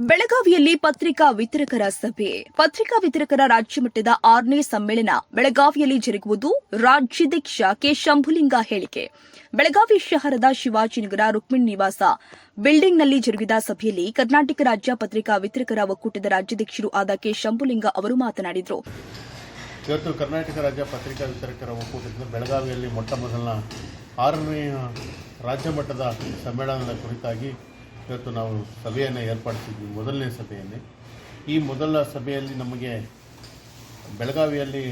ಬೆಳಗಾವಿಯಲ್ಲಿ ಪತ್ರಿಕಾ ವಿತರಕರ ಸಭೆ. ಪತ್ರಿಕಾ ವಿತರಕರ ರಾಜ್ಯಮಟ್ಟದ ಆರನೇ ಸಮ್ಮೇಳನ ಬೆಳಗಾವಿಯಲ್ಲಿ ಜರುಗುವುದು ರಾಜ್ಯಾಧ್ಯಕ್ಷ ಕೆ. ಶಂಭುಲಿಂಗ ಹೇಳಿಕೆ. ಬೆಳಗಾವಿ ಶಹರದ ಶಿವಾಜಿನಗರ ರುಕ್ಮಿಣಿ ನಿವಾಸ ಬಿಲ್ಡಿಂಗ್ನಲ್ಲಿ ಜರುಗಿದ ಸಭೆಯಲ್ಲಿ ಕರ್ನಾಟಕ ರಾಜ್ಯ ಪತ್ರಿಕಾ ವಿತರಕರ ಒಕ್ಕೂಟದ ರಾಜ್ಯಾಧ್ಯಕ್ಷರು ಆದ ಕೆ. ಶಂಭುಲಿಂಗ ಅವರು ಮಾತನಾಡಿದರು. ಇವತ್ತು ಕರ್ನಾಟಕ ರಾಜ್ಯ ಪತ್ರಿಕಾ ವಿತರಕರ ಬೆಳಗಾವಿಯಲ್ಲಿ ಮೊಟ್ಟ ಮೊದಲನ ಆರನೇ ರಾಜ್ಯ ಮಟ್ಟದ ಸಮ್ಮೇಳನದ ಕುರಿತಾಗಿ ಇವತ್ತು ನಾವು ಸಭೆಯನ್ನು ಏರ್ಪಡಿಸಿದ್ವಿ ಮೊದಲನೇ ಸಭೆಯಲ್ಲಿ. ಈ ಮೊದಲ ಸಭೆಯಲ್ಲಿ ನಮಗೆ ಬೆಳಗಾವಿಯಲ್ಲಿ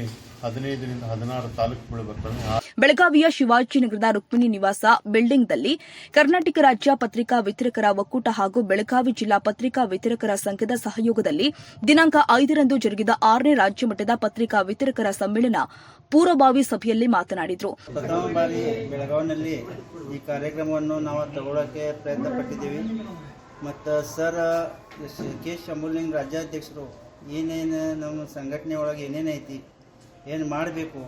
ಹದಿನೈದರಿಂದ ಹದಿನಾರು ತಾಲೂಕುಗಳು ಬರ್ತವೆ. ಬೆಳಗಾವಿಯ ಶಿವಾಜಿನಗರದ ರುಕ್ಮಿಣಿ ನಿವಾಸ ಬಿಲ್ಡಿಂಗ್ನಲ್ಲಿ ಕರ್ನಾಟಕ ರಾಜ್ಯ ಪತ್ರಿಕಾ ವಿತರಕರ ಒಕ್ಕೂಟ ಹಾಗೂ ಬೆಳಗಾವಿ ಜಿಲ್ಲಾ ಪತ್ರಿಕಾ ವಿತರಕರ ಸಂಘದ ಸಹಯೋಗದಲ್ಲಿ ದಿನಾಂಕ ಐದರಂದು ಜರುಗಿದ ಆರನೇ ರಾಜ್ಯ ಮಟ್ಟದ ಪತ್ರಿಕಾ ವಿತರಕರ ಸಮ್ಮೇಳನ ಪೂರ್ವಭಾವಿ ಸಭೆಯಲ್ಲಿ ಮಾತನಾಡಿದರು. ಪ್ರಥಮ ಬಾರಿ ಬೆಳಗಾವಿನಲ್ಲಿ ಈ ಕಾರ್ಯಕ್ರಮವನ್ನು ನಾವು ತಗೊಳ್ಳೋಕೆ ಪ್ರಯತ್ನ ಪಟ್ಟಿದ್ದೀವಿ ಮತ್ತು ಸರ್ ಕೆ ಶಂಭುಲಿಂಗ್ ರಾಜ್ಯಾಧ್ಯಕ್ಷರು ಏನೇನು ನಮ್ಮ ಸಂಘಟನೆ ಒಳಗೆ ಏನೇನೈತಿ ಏನು ಮಾಡಬೇಕು?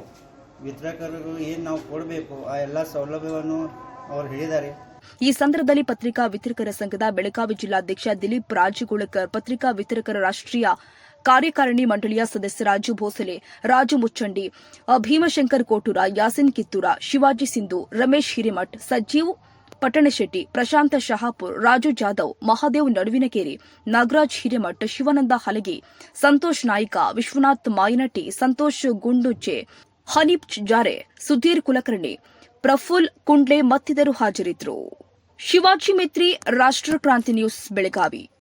ವಿತರಕರಿಗೂ ಏನು ನಾವು ಕೊಡಬೇಕು? ಆ ಎಲ್ಲ ಸೌಲಭ್ಯವನ್ನು ಅವ್ರು ಹೇಳಿದ್ದಾರೆ. ಈ ಸಂದರ್ಭದಲ್ಲಿ ಪತ್ರಿಕಾ ವಿತರಕರ ಸಂಘದ ಬೆಳಗಾವಿ ಜಿಲ್ಲಾಧ್ಯಕ್ಷ ದಿಲೀಪ್ ರಾಜಗುಳಕರ್ ಪತ್ರಿಕಾ ವಿತರಕರ ರಾಷ್ಟ್ರೀಯ ಕಾರ್ಯಕಾರಿಣಿ ಮಂಡಳಿಯ ಸದಸ್ಯ ರಾಜು ಭೋಸಲೆ, ರಾಜು ಮುಚ್ಚಂಡಿ, ಭೀಮಶಂಕರ್ ಕೋಟೂರ, ಯಾಸಿನ್ ಕಿತ್ತೂರ, ಶಿವಾಜಿ ಸಿಂಧು, ರಮೇಶ್ ಹಿರೇಮಠ್ ಸಜ್ಜೀವ್ ಪಟ್ಟಣಶೆಟ್ಟಿ ಪ್ರಶಾಂತ ಶಹಾಪುರ್, ರಾಜು ಜಾಧವ್, ಮಹಾದೇವ್ ನಡುವಿನಕೇರಿ, ನಾಗರಾಜ್ ಹಿರೇಮಠ್, ಶಿವಾನಂದ ಹಲಗಿ, ಸಂತೋಷ್ ನಾಯ್ಕ, ವಿಶ್ವನಾಥ್ ಮಾಯನಟ್ಟಿ, ಸಂತೋಷ್ ಗುಂಡುಚ್ಚೆ ಹನೀಪ್ ಜಾರೆ, ಸುಧೀರ್ ಕುಲಕರ್ಣಿ, ಪ್ರಫುಲ್ ಕುಂಡ್ಲೆ ಮತ್ತಿತರರು ಹಾಜರಿದ್ದರು. ಶಿವಾಜಿ ಮಿತ್ರಿ ರಾಷ್ಟ್ರಕ್ರಾಂತಿ ನ್ಯೂಸ್ ಬೆಳಗಾವಿ.